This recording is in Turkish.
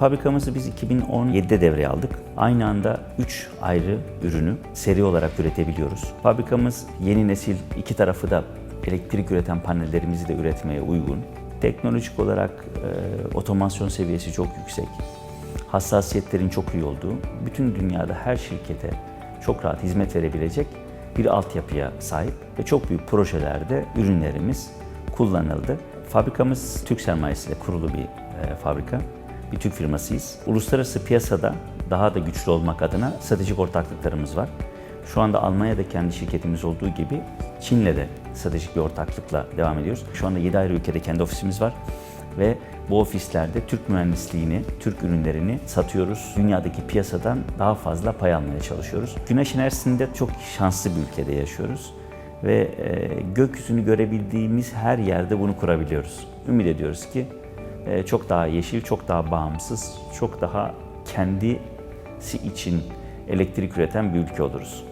Fabrikamızı biz 2017'de devreye aldık. Aynı anda 3 ayrı ürünü seri olarak üretebiliyoruz. Fabrikamız yeni nesil iki tarafı da elektrik üreten panellerimizi de üretmeye uygun. Teknolojik olarak e, otomasyon seviyesi çok yüksek. Hassasiyetlerin çok iyi olduğu, bütün dünyada her şirkete çok rahat hizmet verebilecek bir altyapıya sahip ve çok büyük projelerde ürünlerimiz kullanıldı. Fabrikamız Türk sermayesiyle kurulu bir e, fabrika. Bir Türk firmasıyız. Uluslararası piyasada daha da güçlü olmak adına stratejik ortaklıklarımız var. Şu anda Almanya'da kendi şirketimiz olduğu gibi Çin'le de stratejik bir ortaklıkla devam ediyoruz. Şu anda 7 ayrı ülkede kendi ofisimiz var ve bu ofislerde Türk mühendisliğini, Türk ürünlerini satıyoruz. Dünyadaki piyasadan daha fazla pay almaya çalışıyoruz. Güneş enerjisinde çok şanslı bir ülkede yaşıyoruz ve e, gökyüzünü görebildiğimiz her yerde bunu kurabiliyoruz. Ümit ediyoruz ki çok daha yeşil, çok daha bağımsız, çok daha kendisi için elektrik üreten bir ülke oluruz.